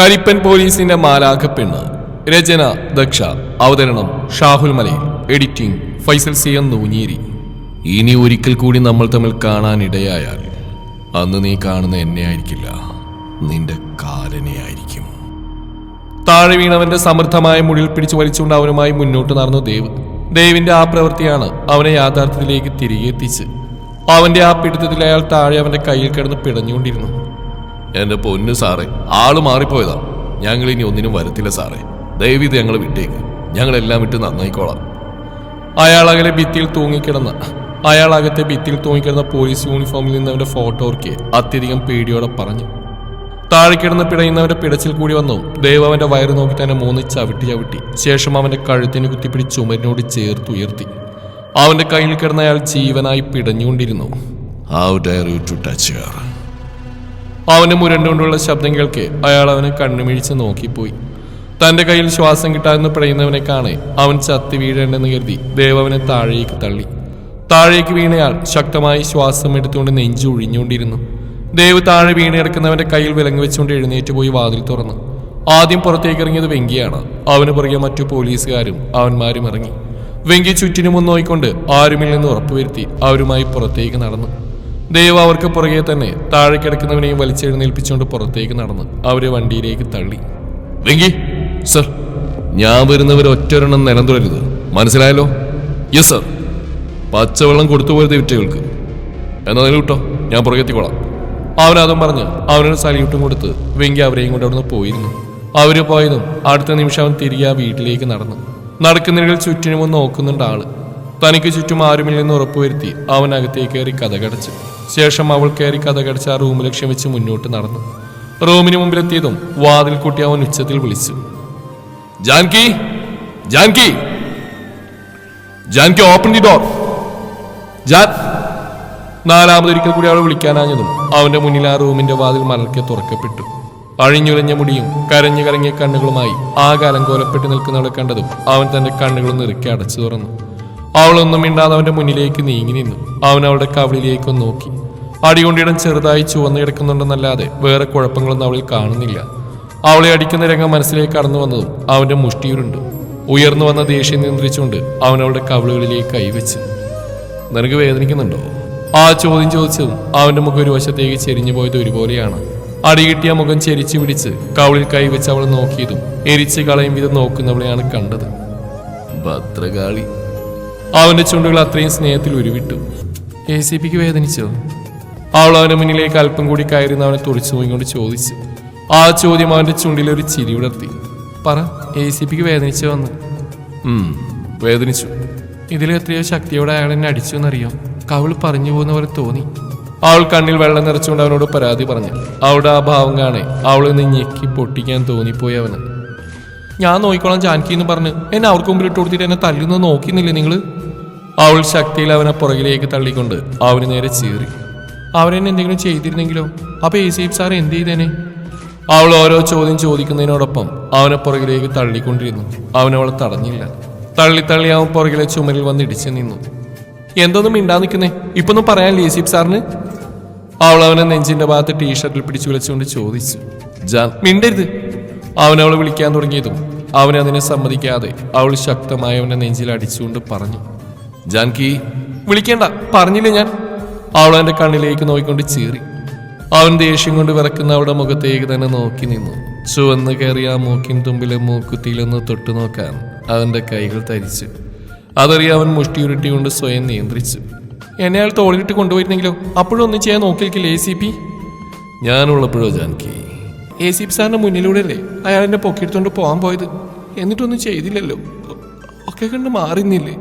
കരിപ്പൻ പോലീസിന്റെ മാലാഖ പെണ്ണ്. രചന ദക്ഷ. അവതരണം Shahul Malayil. Editing Faisal C M Noonjeri. ഇനി ഒരിക്കൽ കൂടി നമ്മൾ തമ്മിൽ കാണാനിടയായാൽ അന്ന് നീ കാണുന്ന എന്നെ ആയിരിക്കില്ല. നിന്റെ കാലനെ ആയിരിക്കും. താഴെ വീണവന്റെ സമൃദ്ധമായ മുടിയിൽ പിടിച്ചു വലിച്ചുകൊണ്ട് അവനുമായി മുന്നോട്ട് നടന്നു ദേവ്. ദേവിന്റെ ആ പ്രവൃത്തിയാണ് അവനെ യാഥാർത്ഥ്യത്തിലേക്ക് തിരികെ എത്തിച്ച്. അവന്റെ ആ പിടുത്തത്തിൽ അയാൾ താഴെ അവന്റെ കയ്യിൽ കിടന്ന് പിടഞ്ഞുകൊണ്ടിരുന്നു. എന്റെ പൊന്നു സാറേ ആൾ മാറിപ്പോയതാ. ഞങ്ങൾ ഇനി ഒന്നിനും വരത്തില്ല സാറേ. ദയവ് ഇത് ഞങ്ങൾ വിട്ടേക്ക്. ഞങ്ങളെല്ലാം വിട്ട് നന്നായിക്കോളാം. അയാൾ അകലെ ഭിത്തിയിൽ തൂങ്ങിക്കിടന്ന അയാൾ അകത്തെ ഭിത്തിയിൽ തൂങ്ങിക്കിടന്ന പോലീസ് യൂണിഫോമിൽ നിന്ന് അവന്റെ ഫോട്ടോ ഓർക്കെ അത്യധികം പേടിയോടെ പറഞ്ഞു. താഴെക്കിടന്ന് പിടയുന്നവന്റെ പിടച്ചിൽ കൂടി വന്നു. ദേവ് അവന്റെ വയറ് നോക്കി തന്നെ മൂന്ന് ചവിട്ടി ചവിട്ടി. ശേഷം അവന്റെ കഴുത്തിന് കുത്തിപ്പിടി ചുമരിനോട് ചേർത്തുയർത്തി അവന്റെ കയ്യിൽ കിടന്ന അയാൾ ജീവനായി പിടഞ്ഞുകൊണ്ടിരുന്നു. How dare you to touch her അവന് മുരണ്ടുകൊണ്ടുള്ള ശബ്ദം കേൾക്കെ അയാൾ അവനെ കണ്ണുമിഴിച്ച് നോക്കിപ്പോയി. തന്റെ കയ്യിൽ ശ്വാസം കിട്ടാമെന്ന് പിടയുന്നവനെ കാണെ അവൻ ചത്തി വീഴേണ്ടെന്ന് കരുതി ദേവവനെ താഴേക്ക് തള്ളി. താഴേക്ക് വീണയാൾ ശക്തമായി ശ്വാസം എടുത്തുകൊണ്ട് നെഞ്ചു ഒഴിഞ്ഞുകൊണ്ടിരുന്നു ദേവ് താഴെ വീണ് കിടക്കുന്നവന്റെ കയ്യിൽ വിലങ്ങ് വെച്ചുകൊണ്ട് എഴുന്നേറ്റ് പോയി വാതിൽ തുറന്നു. ആദ്യം പുറത്തേക്ക് ഇറങ്ങിയത് വെങ്കിയാണ്. അവന് പുറകെ മറ്റു പോലീസുകാരും അവന്മാരും ഇറങ്ങി. വെങ്കി ചുറ്റിനും ഒന്ന് നോയിക്കൊണ്ട് ആരുമില്ലെന്ന് ഉറപ്പുവരുത്തി അവരുമായി പുറത്തേക്ക് നടന്നു. ദേവ് അവർക്ക് പുറകെ തന്നെ താഴെ കിടക്കുന്നവനെയും വലിച്ചെഴുന്നേൽപ്പിച്ചുകൊണ്ട് പുറത്തേക്ക് നടന്ന് അവരെ വണ്ടിയിലേക്ക് തള്ളി. വെങ്കി സർ ഞാൻ വരുന്നവർ ഒറ്റൊരെണ്ണം നിലം തുടരുത്. മനസ്സിലായല്ലോ? Yes sir. പച്ചവെള്ളം കൊടുത്തു പോയത് വിറ്റകൾക്ക് എന്നാ കേട്ടോ ഞാൻ പുറകെത്തിക്കോളാം അവനതും പറഞ്ഞ് അവനൊരു സല്യൂട്ടും കൊടുത്ത് വെങ്കി അവരെയും കൊണ്ട് അവിടുന്ന് പോയിരുന്നു. അവർ പോയതും അടുത്ത നിമിഷം അവൻ തിരികെ ആ വീട്ടിലേക്ക് നടന്നു. നടക്കുന്നതിൽ ചുറ്റിനും നോക്കുന്നുണ്ട് ആൾ. തനിക്ക് ചുറ്റും ആരുമില്ലെന്ന് ഉറപ്പുവരുത്തി അവൻ അകത്തേക്ക് കയറി കഥകടച്ചു ശേഷം അവൾ കയറി കഥകടച്ച് ആ റൂം ലക്ഷ്യം വെച്ച് മുന്നോട്ട് നടന്നു. റൂമിന് മുമ്പിലെത്തിയതും വാതിൽ കൂട്ടി അവൻ ഉച്ചത്തിൽ വിളിച്ചു. Janki Janki Janki open the door Jaan. നാലാമതൊരിക്കൽ കൂടി അവൾ വിളിക്കാനാഞ്ഞതും അവന്റെ മുന്നിൽ ആ റൂമിന്റെ വാതിൽ മലർക്കെ തുറക്കപ്പെട്ടു. അഴിഞ്ഞുലഞ്ഞ മുടിയും കരഞ്ഞു കലങ്ങിയ കണ്ണുകളുമായി ആ കാലം കോലപ്പെട്ട് നിൽക്കുന്നവളെ കണ്ടതും അവൻ തന്റെ കണ്ണുകൾ നിറുക്കി അടച്ചു തുറന്നു. അവളൊന്നും മിണ്ടാതെ അവന്റെ മുന്നിലേക്ക് നീങ്ങി നിന്നു. അവൻ അവളുടെ കവിളിലേക്ക് നോക്കി. അടികൊണ്ടിടം ചെറുതായി ചുവന്നു കിടക്കുന്നുണ്ടെന്നല്ലാതെ വേറെ കുഴപ്പങ്ങളൊന്നും അവളിൽ കാണുന്നില്ല. അവളെ അടിക്കുന്ന രംഗം മനസ്സിലേക്ക് കടന്നു വന്നതും അവന്റെ മുഷ്ടിയുരുണ്ട്. ഉയർന്നു വന്ന ദേഷ്യം നിയന്ത്രിച്ചുകൊണ്ട് അവൻ അവളുടെ കവിളുകളിലേക്ക് കൈവച്ചു. നിനക്ക് വേദനിക്കുന്നുണ്ടോ? ആ ചോദ്യം ചോദിച്ചതും അവന്റെ മുഖം ഒരു വശത്തേക്ക് ചെരിഞ്ഞു പോയത് ഒരുപോലെയാണ്. അടികിട്ടിയ മുഖം ചെരിച്ചു പിടിച്ച് കവിളിൽ കൈവച്ച് അവൾ നോക്കിയതും എരിച്ച് കളയും വിധം നോക്കുന്നവളെയാണ് കണ്ടത്. ഭദ്രകാളി. അവന്റെ ചുണ്ടുകൾ അത്രയും സ്നേഹത്തിൽ ഉരുവിട്ടു. എ സി പിക്ക് വേദനിച്ചോ? അവൾ അവന്റെ മുന്നിലേക്ക് അല്പം കൂടി കയറിന്ന് അവനെ തുറച്ചു നോക്കിക്കൊണ്ട് ചോദിച്ചു. ആ ചോദ്യം അവന്റെ ചുണ്ടിൽ ഒരു ചിരി വിടർത്തി പറ എ സി പിക്ക് വേദനിച്ചോ എന്ന്. വേദനിച്ചു. ഇതിൽ എത്രയോ ശക്തിയോടെ അയാൾ എന്നെ അടിച്ചു എന്നറിയാം? കവൾ പറഞ്ഞു പോകുന്ന പോലെ തോന്നി. അവൾ കണ്ണിൽ വെള്ളം നിറച്ചുകൊണ്ട് അവനോട് പരാതി പറഞ്ഞു. അവളുടെ ആ ഭാവം കാണെ അവൾ നിന്ന് ഞെക്കി പൊട്ടിക്കാൻ തോന്നിപ്പോയി അവന്. ഞാൻ നോക്കിക്കോളാം ജാൻകി എന്ന് പറഞ്ഞ്. എന്നെ അവർക്ക് മുമ്പിൽ ഇട്ട് കൊടുത്തിട്ട് എന്നെ തല്ലുന്നത് നോക്കിയിരുന്നില്ലേ നിങ്ങൾ അവൾ ശക്തിയിൽ അവനെ പുറകിലേക്ക് തള്ളിക്കൊണ്ട് അവന് നേരെ ചീറി. അവരെന്നെ എന്തെങ്കിലും ചെയ്തിരുന്നെങ്കിലോ? അപ്പൊ എ സി സാർ എന്ത് ചെയ്തേനെ? അവൾ ഓരോ ചോദ്യം ചോദിക്കുന്നതിനോടൊപ്പം അവനെ പുറകിലേക്ക് തള്ളിക്കൊണ്ടിരുന്നു. അവനവൾ തടഞ്ഞില്ല. തള്ളി തള്ളി അവൻ പുറകിലെ ചുമരിൽ വന്ന് ഇടിച്ചു നിന്നു. എന്തൊന്നും മിണ്ടാ നിൽക്കുന്നേ? ഇപ്പൊന്നും പറയാൻ ഏസീപ് സാറിന്? അവൾ അവനെ നെഞ്ചിന്റെ ഭാഗത്ത് ടീഷർട്ടിൽ പിടിച്ചു വിളിച്ചുകൊണ്ട് ചോദിച്ചു. ജാൻ മിണ്ടരുത്. അവനവളെ വിളിക്കാൻ തുടങ്ങിയതും അവനതിനെ സമ്മതിക്കാതെ അവൾ ശക്തമായി അവനെ നെഞ്ചിൽ അടിച്ചുകൊണ്ട് പറഞ്ഞു. ജാൻകി വിളിക്കേണ്ട. പറഞ്ഞില്ലേ ഞാൻ? അവൾ അവന്റെ കണ്ണിലേക്ക് നോക്കിക്കൊണ്ട് ചീറി. അവൻ ദേഷ്യം കൊണ്ട് വിറക്കുന്ന അവളുടെ മുഖത്തേക്ക് തന്നെ നോക്കി നിന്നു. ചുവന്ന് കയറിയ ആ മൂക്കിൻ തുമ്പിലെ മൂക്കുത്തിയിലൊന്ന് തൊട്ടു നോക്കാൻ അവന്റെ കൈകൾ തരിച്ചു. അതറിയ അവൻ മുഷ്ടിയുരുട്ടി കൊണ്ട് സ്വയം നിയന്ത്രിച്ചു. എന്നെ അയാൾ തോളിലിട്ട് കൊണ്ടുപോയിരുന്നെങ്കിലോ? അപ്പോഴും ഒന്നും ചെയ്യാൻ നോക്കിയിരിക്കില്ല എ സി പി ഞാനുള്ളപ്പോഴോ ജാൻകി? എ സി പി സാറിന്റെ മുന്നിലൂടെ അല്ലേ അയാൾ എന്നെ പൊക്കിയെടുത്തോണ്ട് പോകാൻ പോയത്. എന്നിട്ടൊന്നും ചെയ്തില്ലല്ലോ. ഒക്കെ കണ്ട് മാറിന്നില്ലേ?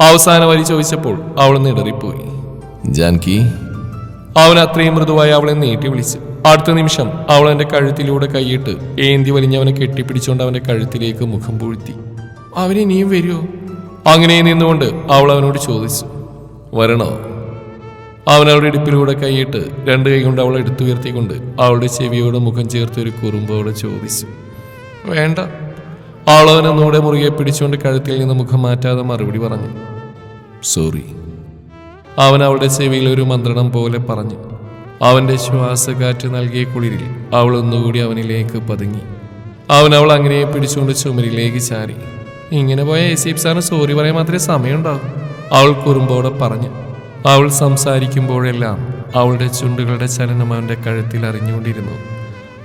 അവസാന വരി ചോദിച്ചപ്പോൾ അവൾ നിടറിപ്പോയി ജാൻകി. അവൻ അത്രയും മൃദുവായി അവളെ നീട്ടി വിളിച്ചു. അടുത്ത നിമിഷം അവൾ എന്റെ കഴുത്തിലൂടെ കൈയിട്ട് ഏന്തി വലിഞ്ഞവനെ കെട്ടിപ്പിടിച്ചുകൊണ്ട് അവന്റെ കഴുത്തിലേക്ക് മുഖം പൂഴ്ത്തി. അവൻ ഇനിയും വരുമോ അങ്ങനെ നിന്നുകൊണ്ട് അവൾ അവനോട് ചോദിച്ചു. വരണോ? അവൻ അവളുടെ ഇടുപ്പിലൂടെ കൈയിട്ട് രണ്ട് കൈ കൊണ്ട് അവളെ എടുത്തുയർത്തിക്കൊണ്ട് അവളുടെ ചെവിയോട് മുഖം ചേർത്ത് ഒരു കുറുമ്പോടെ ചോദിച്ചു. വേണ്ട അവൾ അവനൊന്നുകൂടെ മുറുകെ പിടിച്ചുകൊണ്ട് കഴുത്തിൽ നിന്ന് മുഖം മാറ്റാതെ മറുപടി പറഞ്ഞു. സോറി അവൻ അവളുടെ ചെവിയിൽ ഒരു മന്ത്രണം പോലെ പറഞ്ഞു. അവന്റെ ശ്വാസകാറ്റ് നൽകിയ കുളിരിൽ അവൾ ഒന്നുകൂടി അവനിലേക്ക് പതുങ്ങി. അവൻ അവൾ അങ്ങനെ പിടിച്ചുകൊണ്ട് ചുമരിലേക്ക് ചാരി. ഇങ്ങനെ പോയ എസീബ് സാറിന് സോറി പറയാൻ മാത്രമേ സമയമുണ്ടാവും. അവൾ കുറുമ്പോടെ പറഞ്ഞു. അവൾ സംസാരിക്കുമ്പോഴെല്ലാം അവളുടെ ചുണ്ടുകളുടെ ചലനം അവന്റെ കഴുത്തിൽ അറിഞ്ഞുകൊണ്ടിരുന്നു.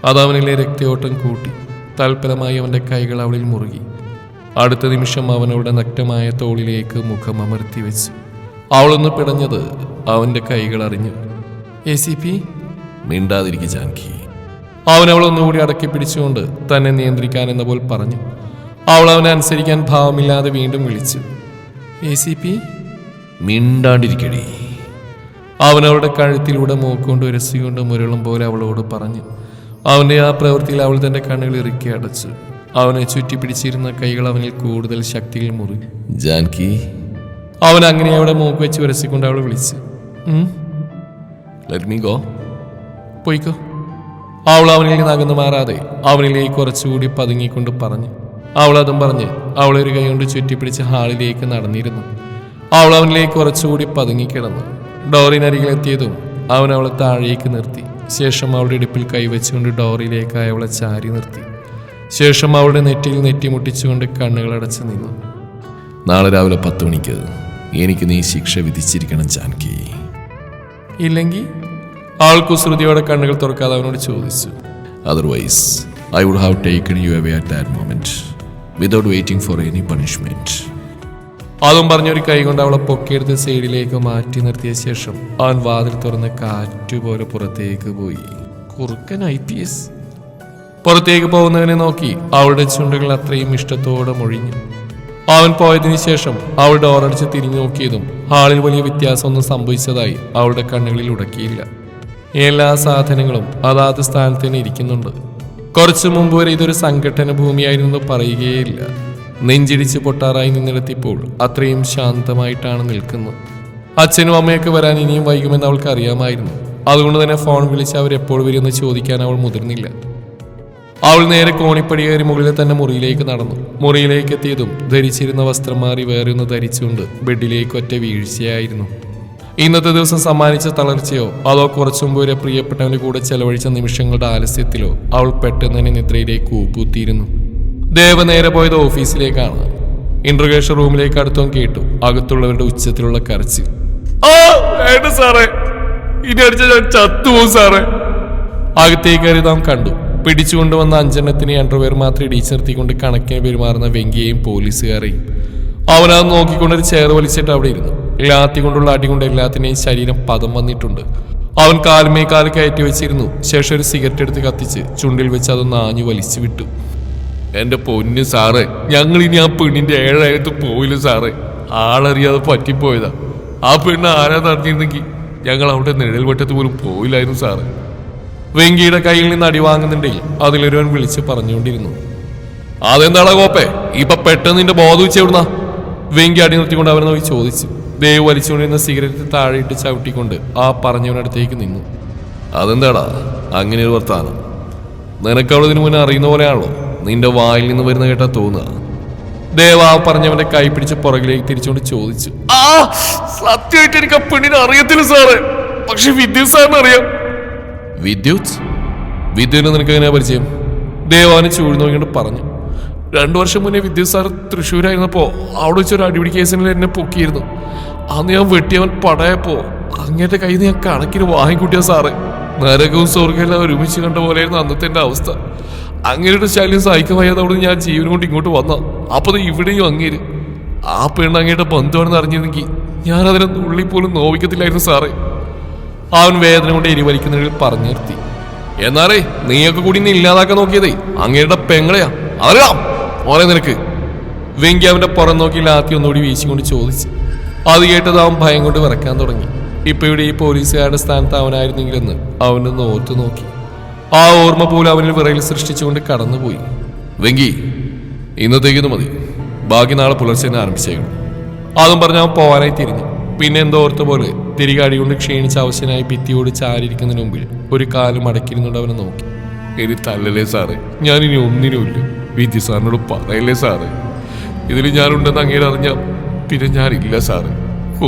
അത് അവനിലെ രക്തയോട്ടം കൂട്ടി. തൽപരമായി അവന്റെ കൈകൾ അവളിൽ മുറുകി. അടുത്ത നിമിഷം അവൻ അവളുടെ നഗ്നമായ തോളിലേക്ക് മുഖം അമർത്തി വെച്ചു. അവളൊന്ന് പിടഞ്ഞത് അവന്റെ കൈകൾ അറിഞ്ഞു. A C P? മിണ്ടാതിരിക്കുക ജാൻകി. അവൻ അവൾ ഒന്നുകൂടി അടക്കി പിടിച്ചുകൊണ്ട് തന്നെ നിയന്ത്രിക്കാൻ എന്ന പോലെ പറഞ്ഞു. അവൾ അവനെ അനുസരിക്കാൻ ഭാവമില്ലാതെ വീണ്ടും വിളിച്ചു. A C P? മിണ്ടാണ്ടിരിക്കടി. അവൻ അവളുടെ കഴുത്തിലൂടെ മൂക്കൊണ്ട് ഉരസിക്കൊണ്ട് മുരളും പോലെ അവളോട് പറഞ്ഞു. അവന്റെ ആ പ്രവൃത്തിയിൽ അവൾ തന്റെ കണ്ണുകൾ ഇറുക്കി അടച്ചു. അവനെ ചുറ്റി പിടിച്ചിരുന്ന കൈകൾ അവനിൽ കൂടുതൽ ശക്തിയിൽ മുറി. ജാൻകി. അവൻ അങ്ങനെ അവിടെ മൂക്ക് വെച്ച് ഉരസിക്കൊണ്ട് അവൾ വിളിച്ചു. ലെറ്റ് മീ ഗോ പോയിക്കോ. അവൾ അവനിൽ നിന്ന് അകന്നു മാറാതെ അവനിലേക്ക് കുറച്ചുകൂടി പതുങ്ങിക്കൊണ്ട് പറഞ്ഞു. അവൾ അതും പറഞ്ഞ് അവളൊരു കൈ കൊണ്ട് ചുറ്റിപ്പിടിച്ച് ഹാളിലേക്ക് നടന്നിരുന്നു. അവൾ അവനിലേക്ക് കുറച്ചുകൂടി പതുങ്ങിക്കിടന്നു. ഡോറിനരികിലെത്തിയതും അവൻ അവളെ താഴേക്ക് നിർത്തി. ശേഷം അവളുടെ ഇടുപ്പിൽ കൈവച്ചുകൊണ്ട് ഡോറിലേക്കായി അവളെ ചാരി നിർത്തി. ശേഷം അവളുടെ നെറ്റിയിൽ നെറ്റിമുട്ടിച്ചുകൊണ്ട് കണ്ണുകൾ അടച്ചു നിന്നു. നാളെ രാവിലെ പത്ത് മണിക്ക് എനിക്ക് നീ ശിക്ഷ വിധിച്ചിരിക്കണം ജാൻകി. ഇല്ലെങ്കിൽ ആൾക്കു കുസൃതിയോടെ കണ്ണുകൾ തുറക്കാതെ അവനോട് ചോദിച്ചു. Otherwise I would have taken you away at that moment without waiting for any punishment അതും പറഞ്ഞൊരു കൈ കൊണ്ട് അവളെ പൊക്കിയെടുത്ത് സൈഡിലേക്ക് മാറ്റി നിർത്തിയ ശേഷം അവൻ വാതിൽ തുറന്ന് കാറ്റുപോലെ പുറത്തേക്ക് പോയി. കുറുക്കൻ ഐ പി എസ്. പുറത്തേക്ക് പോകുന്നവനെ നോക്കി അവളുടെ ചുണ്ടുകൾ അത്രയും ഇഷ്ടത്തോടെ മൊഴിഞ്ഞു. അവൻ പോയതിനു ശേഷം അവൾ ഡോറടിച്ച് തിരിഞ്ഞു നോക്കിയതും ഹാളിൽ വലിയ വ്യത്യാസമൊന്നും സംഭവിച്ചതായി അവളുടെ കണ്ണുകളിൽ ഉടക്കിയില്ല. എല്ലാ സാധനങ്ങളും അതാത് സ്ഥാനത്ത് തന്നെ ഇരിക്കുന്നുണ്ട്. കുറച്ചു മുമ്പ് വരെ ഇതൊരു സംഘടന ഭൂമിയായിരുന്നു പറയുകയേയില്ല. നെഞ്ചിടിച്ച് പൊട്ടാറായി നിന്നിടത്തിപ്പോൾ അത്രയും ശാന്തമായിട്ടാണ് നിൽക്കുന്നത്. അച്ഛനും അമ്മയൊക്കെ വരാൻ ഇനിയും വൈകുമെന്ന് അവൾക്ക് അറിയാമായിരുന്നു. അതുകൊണ്ട് തന്നെ ഫോൺ വിളിച്ച് അവരെപ്പോൾ വരുമെന്ന് ചോദിക്കാൻ അവൾ മുതിർന്നില്ല. അവൾ നേരെ കോണിപ്പടി കയറി മുകളിൽ തന്നെ മുറിയിലേക്ക് നടന്നു. മുറിയിലേക്ക് എത്തിയതും ധരിച്ചിരുന്ന വസ്ത്രം മാറി വേറെ ഒന്ന് ധരിച്ചുകൊണ്ട് ബെഡിലേക്ക് ഒറ്റ വീഴ്ചയായിരുന്നു. ഇന്നത്തെ ദിവസം സമ്മാനിച്ച തളർച്ചയോ അതോ കുറച്ചു മുമ്പ് വരെ പ്രിയപ്പെട്ടവന്റെ കൂടെ ചെലവഴിച്ച നിമിഷങ്ങളുടെ ആലസ്യത്തിലോ അവൾ പെട്ടെന്ന് തന്നെ നിദ്രയിലേക്ക് കൂപ്പുത്തിയിരുന്നു ദേവ നേരെ പോയത് ഓഫീസിലേക്കാണ്. ഇന്റർഗേഷൻ റൂമിലേക്ക് അടുത്തും കേട്ടു. അകത്തുള്ളവരുടെ ഉച്ചത്തിലുള്ള കരച്ചിൽ. സാറേ. ഇനി അടിച്ച ഞാൻ ചത്തുപോകും സാറേ. അകത്തേക്ക് കയറി നാം കണ്ടു. പിടിച്ചുകൊണ്ടുവന്ന അഞ്ചെണ്ണത്തിന് അണ്ടർവെയർ മാത്രം ഇടിച്ചു നിർത്തിക്കൊണ്ട് കണക്കിന് പെരുമാറുന്ന വെങ്കിയെയും പോലീസുകാരെയും. അവനത് നോക്കിക്കൊണ്ടൊരു ചെയർ വലിച്ചിട്ട് അവിടെ ഇരുന്നു. ലാത്തി കൊണ്ടുള്ള അടി കൊണ്ട് എല്ലാത്തിനെയും ശരീരം പദം വന്നിട്ടുണ്ട്. അവൻ കാലുമേ കാൽ കയറ്റി വെച്ചിരുന്നു. ശേഷം ഒരു സിഗരറ്റ് എടുത്ത് കത്തിച്ച് ചുണ്ടിൽ വെച്ച് അതൊന്ന് ആഞ്ഞു വലിച്ചു വിട്ടു. എന്റെ പൊന്നു സാറേ ഞങ്ങൾ ഇനി ആ പെണ്ണിന്റെ ഏഴായിട്ട് പോയില്ല സാറേ. ആളറിയാതെ പറ്റിപ്പോയതാ. ആ പെണ്ണ് ആരാ നടത്തിയിരുന്നെങ്കിൽ ഞങ്ങൾ അവിടെ നിഴൽ വെട്ടത്ത് പോലും പോയില്ലായിരുന്നു സാറേ. വെങ്കിയുടെ കയ്യിൽ നിന്ന് അടി വാങ്ങുന്നുണ്ടെങ്കിൽ അതിലൊരുവൻ വിളിച്ച് പറഞ്ഞുകൊണ്ടിരുന്നു. അതെന്താടാ കോപ്പേ ഇപ്പൊ പെട്ടെന്ന് നിന്റെ ബോധം വെച്ച് എവിടുന്ന? വെങ്കി അടി നിർത്തിക്കൊണ്ട് അവനെ നോക്കി ചോദിച്ചു. ദേവ് വലിച്ചുകൊണ്ടിരുന്ന സിഗരറ്റ് താഴെയിട്ട് ചവിട്ടിക്കൊണ്ട് ആ പറഞ്ഞവനടുത്തേക്ക് നിന്നു. അതെന്താടാ? അങ്ങനെ ഒരു വർത്താനം. നിനക്കവിടെ ഇതിനു മുന്നേ അറിയുന്ന പോലെയാണല്ലോ. നിന്റെ വായിൽ നിന്ന് വരുന്ന കേട്ടാ തോന്നുക. ദേവ പറഞ്ഞവന്റെ കൈ പിടിച്ച് പുറകിലേക്ക് തിരിച്ചുകൊണ്ട് ചോദിച്ചു. ആ സത്യമായിട്ട് എനിക്ക് ആ പെണ്ണിനെ അറിയത്തില്ല സാറ്. പക്ഷെ വിദ്യുത് സാറിന് അറിയാം. വിദ്യുത്? വിദ്യുവിനെ നിനക്ക് എങ്ങനെയാ പരിചയം? ദേവാന് ചൂട് നോക്കിയിട്ട് പറഞ്ഞു. രണ്ടു വർഷം മുന്നേ വിദ്യുത് സാർ തൃശ്ശൂരായിരുന്നപ്പോ അവിടെ വെച്ചൊരു അടിപിടി കേസിൽ എന്നെ പൊക്കിയിരുന്നു. അന്ന് ഞാൻ വെട്ടിയവൻ പടയപ്പോ അങ്ങേറ്റ കയ്യിൽ നിന്ന് ഞാൻ കണക്കിന് വാങ്ങിക്കൂട്ടിയ സാറ്. നരകവും സ്വർഗവും ഒരുമിച്ച് കണ്ട പോലെയായിരുന്നു അന്നത്തെ അവസ്ഥ. അങ്ങേരുടെ ശല്യം സഹിക്കാൻ ഞാൻ ജീവൻ കൊണ്ട് ഇങ്ങോട്ട് വന്ന. അപ്പൊ ഇവിടെയും അങ്ങേര്. ആ പെണ്ണ് അങ്ങയുടെ ബന്ധുവാണെന്ന് അറിഞ്ഞിരുന്നെങ്കിൽ ഞാൻ അതിനെ ഉള്ളിൽ പോലും നോവിക്കത്തില്ലായിരുന്നു സാറേ. അവൻ വേദന കൊണ്ട് എരിവലിക്കുന്നതിൽ പറഞ്ഞു നിർത്തി. എന്നാറേ നീയൊക്കെ കൂടി ഇന്ന് ഇല്ലാതാക്കാൻ നോക്കിയതേ. അങ്ങയുടെ പെങ്ങളെയാ. അറിയാം ഓരേ നിനക്ക്. വെങ്കി അവന്റെ പുറം നോക്കി ലാത്തി ഒന്നുകൂടി വീശിക്കൊണ്ട് ചോദിച്ചു. അത് കേട്ടത് അവൻ ഭയം കൊണ്ട് വിറക്കാൻ തുടങ്ങി. ഇപ്പൊ ഇവിടെ ഈ പോലീസുകാരുടെ സ്ഥാനത്ത് അവനായിരുന്നെങ്കിലെന്ന് അവനൊന്ന് ഓർത്തു നോക്കി. ആ ഓർമ്മ പോലും അവനിൽ വിറയിൽ സൃഷ്ടിച്ചുകൊണ്ട് കടന്നുപോയി. വെങ്കി ഇന്നത്തേക്ക് ഇത് മതി. ബാക്കി നാളെ പുലർച്ചെ തന്നെ ആരംഭിച്ചേക്കണം. അതും പറഞ്ഞ് അവൻ പോവാനായി തിരിഞ്ഞു. പിന്നെ എന്തോ ഓർത്ത പോലെ തിരികെ അടികൊണ്ട് ക്ഷീണിച്ച അവശനായി ഭിത്തിയോട് ചാരിയിരിക്കുന്നതിന് മുമ്പിൽ ഒരു കാലം അടക്കിയിരുന്നുകൊണ്ട് അവനെ നോക്കി. ഇനി തല്ലല്ലേ സാറേ. ഞാൻ ഇനി ഒന്നിനുമില്ല വിദ്യ സാറിനോട് പറയല്ലേ സാറേ. ഇതിൽ ഞാനുണ്ടെന്ന് അങ്ങേര് അറിഞ്ഞ പിന്നെ ഞാനില്ല സാറേ.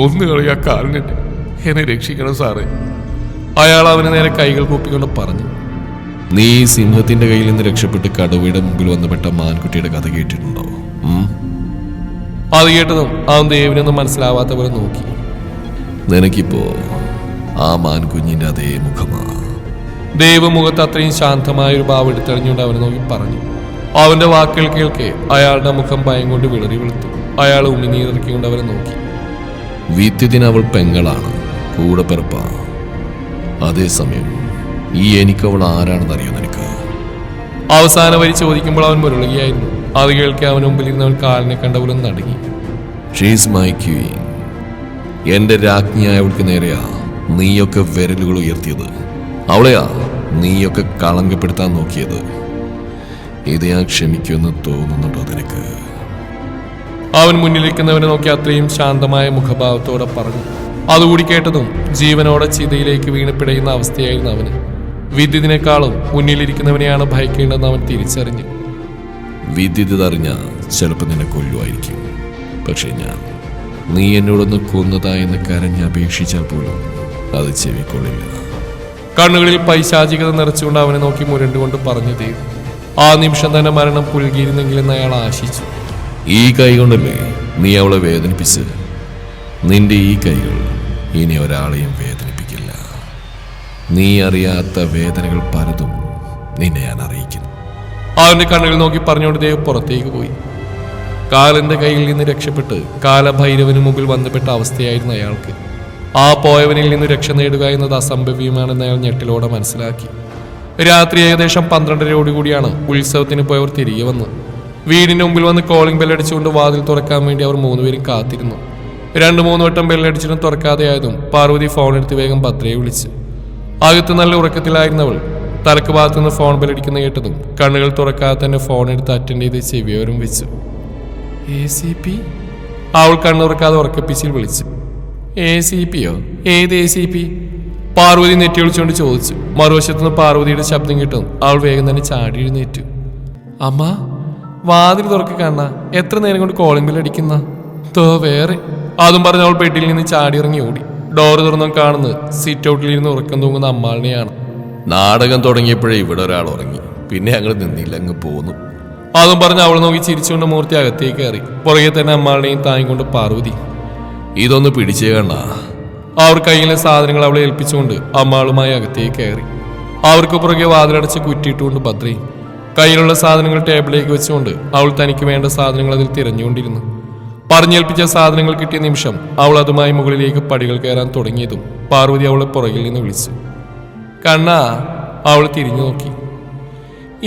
ഒന്ന് കളയാ കാലിനെ എന്നെ രക്ഷിക്കണം സാറേ. അയാൾ അവനെ നേരെ കൈകൾ കൂപ്പിക്കൊണ്ട് പറഞ്ഞു. നീ സിംഹത്തിന്റെ കയ്യിൽ നിന്ന് രക്ഷപ്പെട്ട് കടുവയുടെ മുമ്പിൽ വന്നപ്പെട്ട മാൻകുട്ടിയുടെ കഥ കേട്ടിട്ടുണ്ടോ? അത് കേട്ടതും അവൻ ദേവിനൊന്നും മനസ്സിലാവാത്ത പോലെ നോക്കി. നിനക്കിപ്പോ ആ മാൻകുഞ്ഞിന്റെ അതേ മുഖമാ? ദേവ് മുഖത്ത് അത്രയും ശാന്തമായ ഒരു ഭാവം എടുത്തെറിഞ്ഞുകൊണ്ട് അവനെ നോക്കി പറഞ്ഞു. അവന്റെ വാക്കുകൾ കേൾക്കെ അയാളുടെ മുഖം ഭയം കൊണ്ട് വിളറി വെളുത്തു. അയാൾ ഉമിനീറിക്കൊണ്ട് അവനെ നോക്കി. വിദ്യുതിന് അവൾ പെങ്ങളാണ് കൂടെ പിറപ്പാ. അതേസമയം ഈ എനിക്ക് അവൾ ആരാണെന്ന് അറിയോ നിനക്ക്? അവസാന വരി ചോദിക്കുമ്പോൾ അവൻ മുരളുകയായിരുന്നു. അത് കേൾക്കെ അവൻ മുമ്പിൽ ഇരുന്നവൻ കാലിനെ കണ്ട പോലും നടുങ്ങി ഷീസ് മൈ ക്യൂയിൻ എന്റെ രാജ്ഞിയായവൾക്ക് നേരെയാ നീയൊക്കെ വിരലുകൾ ഉയർത്തിയത്. അവളെയാ നീയൊക്കെ കളങ്കപ്പെടുത്താൻ നോക്കിയത്. ഇത് ഞാൻ ക്ഷമിക്കുമെന്ന് തോന്നുന്നുണ്ടോ നിനക്ക്? അവൻ മുന്നിലിരിക്കുന്നവനെ നോക്കി അത്രയും ശാന്തമായ മുഖഭാവത്തോടെ പറഞ്ഞു. അതുകൂടി കേട്ടതും ജീവനോടെ ചിതയിലേക്ക് വീണ് പിടയുന്ന അവസ്ഥയായിരുന്നു അവന്. വിദ്യുതിനേക്കാളും മുന്നിലിരിക്കുന്നവനെയാണ് ഭയക്കേണ്ടതെന്ന് അവൻ തിരിച്ചറിഞ്ഞു. വിദ്യുതി അറിഞ്ഞ ചിലപ്പോൾ നിന്നെ കൊല്ലുമായിരിക്കും. പക്ഷേ ഞാൻ നീ എന്നോടൊന്ന് കൊന്നതായെന്ന് കരഞ്ഞ് അപേക്ഷിച്ചാൽ പോലും അത് ചെവിക്കൊള്ളില്ല. കണ്ണുകളിൽ പൈശാചികത നിറച്ചുകൊണ്ട് അവനെ നോക്കി മുരണ്ടുകൊണ്ട് പറഞ്ഞു തീ ആ നിമിഷം തന്നെ മരണം പുൽകിയിരുന്നെങ്കിലെന്ന് അയാൾ ആശിച്ചു. ഈ കൈ കൊണ്ടല്ലേ നീ അവളെ വേദനിപ്പിച്ച് നിന്റെ ഈ കൈകൾ ഇനി ഒരാളെയും വേദനിപ്പിക്കില്ല നീ അറിയാത്ത വേദനകൾ പലതും നിന്നെ ഞാൻ അറിയിക്കുന്നു. അവന്റെ കണ്ണുകൾ നോക്കി പറഞ്ഞുകൊണ്ട് ദേവ് പുറത്തേക്ക് പോയി. കാലന്റെ കയ്യിൽ നിന്ന് രക്ഷപ്പെട്ട് കാലഭൈരവന് മുമ്പിൽ ബന്ധപ്പെട്ട അവസ്ഥയായിരുന്നു അയാൾക്ക്. ആ പോയവനിൽ നിന്ന് രക്ഷ നേടുക എന്നത് അസംഭവ്യമാണെന്ന് അയാൾ ഞെട്ടിലോടെ മനസ്സിലാക്കി. രാത്രി ഏകദേശം പന്ത്രണ്ടരയോടുകൂടിയാണ് ഉത്സവത്തിന് പോയവർ തിരികെ വന്നത് വീടിന് മുമ്പിൽ വന്ന് കോളിംഗ് ബെല്ലടിച്ചുകൊണ്ട് വാതിൽ തുറക്കാൻ വേണ്ടി അവർ മൂന്നുപേരും കാത്തിരുന്നു. രണ്ടു മൂന്ന് വട്ടം ബെല്ലടിച്ചിട്ടും തുറക്കാതെ ആയതും പാർവതി ഫോൺ എടുത്ത് വേഗം പത്രയെ വിളിച്ചു. അകത്ത് നല്ല ഉറക്കത്തിലായിരുന്നവൾ. തലക്ക് ഭാഗത്തു നിന്ന് ഫോൺ ബലടിക്കുന്ന കേട്ടതും കണ്ണുകൾ തുറക്കാതെ തന്നെ ഫോൺ എടുത്ത് അറ്റൻഡ് ചെയ്ത് ചെവിയോരം വെച്ചു. എ സി പി അവൾ കണ്ണുറക്കാതെ ഉറക്കപ്പിച്ചിൽ വിളിച്ചു. എ സി പിയോ ഏത് എ സി പി പാർവതി നെറ്റി വിളിച്ചുകൊണ്ട് ചോദിച്ചു. മറുവശത്തുനിന്ന് പാർവതിയുടെ ശബ്ദം കിട്ടും അവൾ വേഗം തന്നെ ചാടി എഴുന്നേറ്റു. അമ്മ വാതിൽ തുറക്കി കാണ എത്ര നേരം കൊണ്ട് കോളിംഗ് ബിൽ അടിക്കുന്ന? തോ വേറെ. അതും പറഞ്ഞ് അവൾ പെട്ടിയിൽ നിന്ന് ചാടി ഇറങ്ങി ഓടി. ഡോറ് തുറന്നു കാണുന്നത് സീറ്റ് ഔട്ടിലിരുന്ന് ഉറക്കം തൂങ്ങുന്ന അമ്മാളിനെയാണ്. നാടകം തുടങ്ങിയപ്പോഴേ ഇവിടെ ഒരാൾ ഉറങ്ങി. പിന്നെ ഞങ്ങൾ നിന്നില്ല അങ്ങ് പോന്നു. അതും പറഞ്ഞ് അവൾ നോക്കി ചിരിച്ചുകൊണ്ട് മൂർത്തി അകത്തേക്ക് കയറി. പുറകെ തന്നെ അമ്മാളിനെയും താങ്ങിക്കൊണ്ട് പാർവതി. ഇതൊന്ന് പിടിച്ചേ കണ്ണ. അവർ കയ്യിലെ സാധനങ്ങൾ അവളെ ഏൽപ്പിച്ചുകൊണ്ട് അമ്മാളുമായി അകത്തേക്ക് കയറി. അവർക്ക് പുറകെ വാതിലടച്ച് കുറ്റിയിട്ടുകൊണ്ട് ഭദ്രയും. കയ്യിലുള്ള സാധനങ്ങൾ ടേബിളിലേക്ക് വെച്ചുകൊണ്ട് അവൾ തനിക്ക് വേണ്ട സാധനങ്ങൾ അതിൽ തിരഞ്ഞുകൊണ്ടിരുന്നു. പറഞ്ഞേൽപ്പിച്ച സാധനങ്ങൾ കിട്ടിയ നിമിഷം അവൾ അതുമായി മുകളിലേക്ക് പടികൾ കയറാൻ തുടങ്ങിയതും പാർവതി അവളെ പുറകിൽ നിന്ന് വിളിച്ചു. കണ്ണാ അവൾ തിരിഞ്ഞു നോക്കി.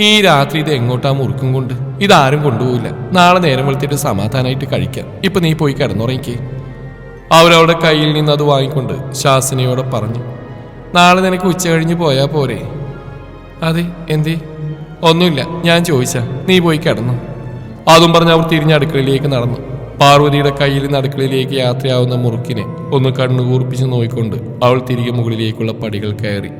ഈ രാത്രി ഇത് എങ്ങോട്ടാ മുറുക്കും കൊണ്ട്? ഇതാരും കൊണ്ടുപോകില്ല നാളെ നേരം വെളുത്തിട്ട് സമാധാനമായിട്ട് കഴിക്കാം. ഇപ്പൊ നീ പോയി കിടന്നുറങ്ങിക്കേ. അവരവളുടെ കയ്യിൽ നിന്ന് അത് വാങ്ങിക്കൊണ്ട് ശാസനയോടെ പറഞ്ഞു. നാളെ നിനക്ക് ഉച്ച കഴിഞ്ഞ് പോയാ പോരെ. അതെ എന്തേ? ഒന്നുമില്ല ഞാൻ ചോദിച്ചാ. നീ പോയി കിടന്നു. അതും പറഞ്ഞ് അവർ തിരിഞ്ഞ അടുക്കളയിലേക്ക് നടന്നു. പാർവതിയുടെ കയ്യിൽ നിന്ന് അടുക്കളയിലേക്ക് യാത്രയാവുന്ന മുറുക്കിനെ ഒന്ന് കണ്ണുകൂർപ്പിച്ച് നോയിക്കൊണ്ട് അവൾ തിരികെ മുകളിലേക്കുള്ള പടികൾ കയറി.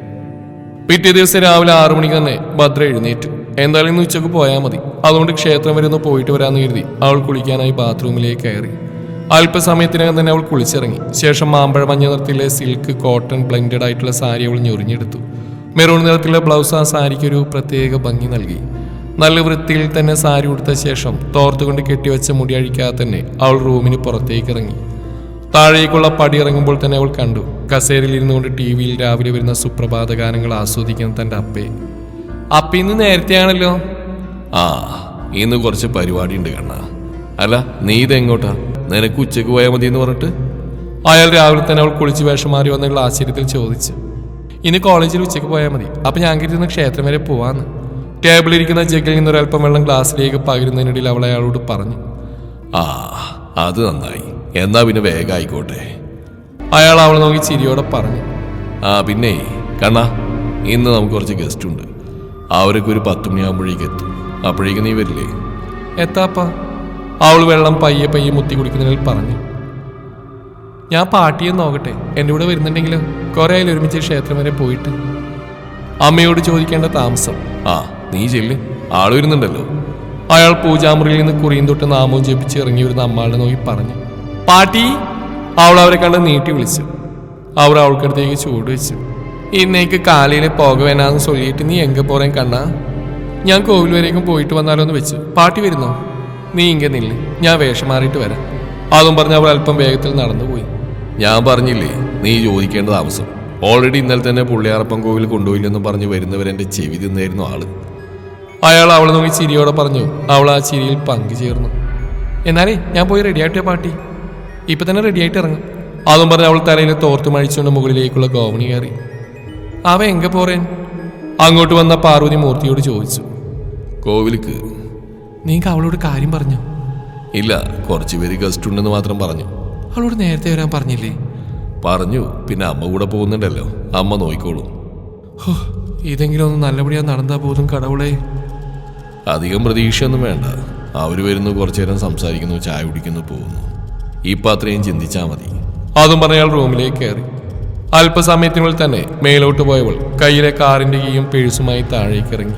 പിറ്റേ ദിവസം രാവിലെ ആറു മണിക്ക് തന്നെ ഭദ്ര എഴുന്നേറ്റു. എന്തായാലും ഇന്ന് ഉച്ചയ്ക്ക് പോയാൽ മതി. അതുകൊണ്ട് ക്ഷേത്രം വരെ ഒന്ന് പോയിട്ട് വരാമെന്ന് കരുതി അവൾ കുളിക്കാനായി ബാത്റൂമിലേക്ക് കയറി. അല്പസമയത്തിനകം തന്നെ അവൾ കുളിച്ചിറങ്ങി. ശേഷം മാമ്പഴ മഞ്ഞ നിറത്തിലെ സിൽക്ക് കോട്ടൺ ബ്ലെൻഡഡ് ആയിട്ടുള്ള സാരി അവൾ ഞൊറിഞ്ഞെടുത്തു. മെറൂൺ നിറത്തിലെ ബ്ലൗസ് ആ സാരിക്ക് ഒരു പ്രത്യേക ഭംഗി നൽകി. നല്ല വൃത്തിയിൽ തന്നെ സാരി ഉടുത്ത ശേഷം തോർത്തുകൊണ്ട് കെട്ടിവെച്ച മുടി അഴിക്കാതെ തന്നെ അവൾ റൂമിന് പുറത്തേക്ക് ഇറങ്ങി. താഴേക്കുള്ള പടി ഇറങ്ങുമ്പോൾ തന്നെ അവൾ കണ്ടു. കസേരയിൽ ഇരുന്നു കൊണ്ട് ടി വിയിൽ രാവിലെ വരുന്ന സുപ്രഭാത ഗാനങ്ങൾ ആസ്വദിക്കുന്ന തന്റെ അപ്പേ. അപ്പ ഇന്ന് നേരത്തെയാണല്ലോ? ആ ഇന്ന് കുറച്ച് പരിപാടി ഉണ്ട് കണ്ണ. അല്ല നീ ഇതെങ്ങോട്ടാ? നിനക്ക് ഉച്ചയ്ക്ക് പോയാൽ മതി എന്ന് പറഞ്ഞിട്ട്? അയാൾ രാവിലെ തന്നെ അവൾ കുളിച്ച് വേഷം മാറി വന്നുള്ള ആശ്ചര്യത്തിൽ ചോദിച്ചു. ഇനി കോളേജിൽ ഉച്ചയ്ക്ക് പോയാൽ മതി. അപ്പൊ ഞാൻ കരുതുന്ന ക്ഷേത്രം വരെ പോവാന്ന്. ടേബിളിരിക്കുന്ന ജഗ്ഗിൽ നിന്ന് ഒരല്പം വെള്ളം ഗ്ലാസ്സിലേക്ക് പകരുന്നതിനിടയിൽ അവൾ അയാളോട് പറഞ്ഞു. ആ അത് നന്നായി. എന്നാ പിന്നെ വേഗം ആയിക്കോട്ടെ. അയാൾ അവളെ നോക്കി ചിരിയോടെ പറഞ്ഞു. ആ പിന്നെ കണ്ണ ഇന്ന് നമുക്ക് കുറച്ച് ഗസ്റ്റ് ഉണ്ട് അവരൊക്കെ ഒരു പത്ത് മണിയാകുമ്പോഴേക്ക് എത്തും. അപ്പോഴേക്ക് നീ വരില്ലേ? എത്താപ്പ. അവൾ വെള്ളം പയ്യെ പയ്യെ മുത്തി കുടിക്കുന്നതിൽ പറഞ്ഞു. ഞാൻ പാട്ടിയെ നോക്കട്ടെ. എന്റെ കൂടെ വരുന്നുണ്ടെങ്കിൽ കുറെ ആയാലും ഒരുമിച്ച് ക്ഷേത്രം വരെ പോയിട്ട്. അമ്മയോട് ചോദിക്കേണ്ട താമസം. ആ നീ ചെല്ലേ. ആൾ വരുന്നുണ്ടല്ലോ. അയാൾ പൂജാമുറിയിൽ നിന്ന് കുറിയും തൊട്ട് നാമവും ജപിച്ച് ഇറങ്ങി വരുന്ന അമ്മാളെ നോക്കി പറഞ്ഞു. പാട്ടി അവൾ അവരെ കണ്ട് നീട്ടി വിളിച്ചു. അവർ അവൾക്കടുത്തേക്ക് ചൂട് വെച്ചു. ഇന്നേക്ക് കാലയിൽ പോക വേണമെന്ന് ചൊല്ലിയിട്ട് നീ എങ്ക പോറേം കണ്ണാ? ഞാൻ കോവിൽ വരേക്കും പോയിട്ട് വന്നാലോ എന്ന് വെച്ചു. പാട്ടി വരുന്നോ? നീ ഇങ്ങനെ നില്ല്. ഞാൻ വേഷം മാറിയിട്ട് വരാം. അതും പറഞ്ഞ് അവൾ അല്പം വേഗത്തിൽ നടന്നുപോയി. ഞാൻ പറഞ്ഞില്ലേ നീ ചോദിക്കേണ്ട താമസം ഓൾറെഡി ഇന്നലെ തന്നെ പുള്ളിയാറപ്പം കോവിൽ കൊണ്ടുപോയില്ലെന്ന് പറഞ്ഞ് വരുന്നവരെ ചെവി തിന്നായിരുന്നു ആൾ. അയാൾ അവളെ നോക്കി ചിരിയോടെ പറഞ്ഞു അവൾ ആ ചിരിയിൽ പങ്കുചേർന്നു എന്നാലേ ഞാൻ പോയി റെഡിയായിട്ടേ പാട്ടി? ഇപ്പം തന്നെ റെഡിയായിട്ട് ഇറങ്ങും. അതും പറഞ്ഞ് അവൾ തലയിൽ തോർത്ത് മഴിച്ചുകൊണ്ട് മുകളിലേക്കുള്ള ഗോവണി കയറി. അവ എങ്ക പോറേൻ? അങ്ങോട്ട് വന്ന പാർവതി മൂർത്തിയോട് ചോദിച്ചു. കോവിലിക്ക് നിങ്ങൾക്ക് അവളോട് കാര്യം പറഞ്ഞു? ഇല്ല കുറച്ച് പേര് ഗസ്റ്റ് ഉണ്ടെന്ന് മാത്രം പറഞ്ഞു. അവളോട് നേരത്തെ വരാൻ പറഞ്ഞില്ലേ? പറഞ്ഞു പിന്നെ അമ്മ കൂടെ പോകുന്നുണ്ടല്ലോ. അമ്മ നോയിക്കോളും. ഇതെങ്കിലും ഒന്ന് നല്ലപടിയാ നടന്നാ പോലും കടവുളെ. അധികം പ്രതീക്ഷയൊന്നും വേണ്ട. അവർ വരുന്നു കുറച്ചു നേരം സംസാരിക്കുന്നു ചായ കുടിക്കുന്നു പോകുന്നു. ഇപ്പം അത്രയും ചിന്തിച്ചാൽ മതി. അതും പറഞ്ഞയാൾ റൂമിലേക്ക് കയറി. അല്പസമയത്തിനുള്ളിൽ തന്നെ മേലോട്ട് പോയവൾ കയ്യിലെ കാറിന്റെ കീയും പേഴ്സുമായി താഴേക്ക് ഇറങ്ങി.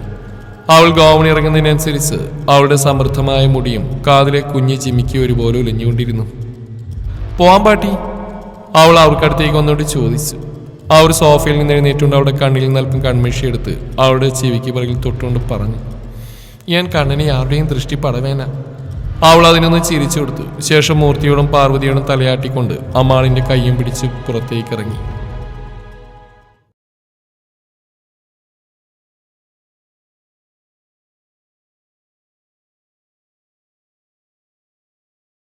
അവൾ ഗോവണി ഇറങ്ങുന്നതിനനുസരിച്ച് അവളുടെ സമൃദ്ധമായ മുടിയും കാതിലെ കുഞ്ഞ് ചിമിക്കി ഒരുപോലെ ഒലിഞ്ഞുകൊണ്ടിരുന്നു. പോവാൻ പാട്ടി. അവൾ അവർക്കടുത്തേക്ക് വന്നോട് ചോദിച്ചു. അവർ സോഫയിൽ നിന്ന് എഴുന്നേറ്റുകൊണ്ട് അവളുടെ കണ്ണിൽ നിന്ന് അല്പം കൺമേഷി എടുത്ത് അവളുടെ ചെവിക്ക് പിറകിൽ തൊട്ടുകൊണ്ട് പറഞ്ഞു. ഞാൻ കണ്ണനെ ആരുടെയും ദൃഷ്ടി പടവേന. അവൾ അതിനൊന്ന് ചിരിച്ചു കൊടുത്തു. ശേഷം മൂർത്തിയോടും പാർവതിയോടും തലയാട്ടിക്കൊണ്ട് അമ്മാളിന്റെ കയ്യും പിടിച്ച് പുറത്തേക്ക് ഇറങ്ങി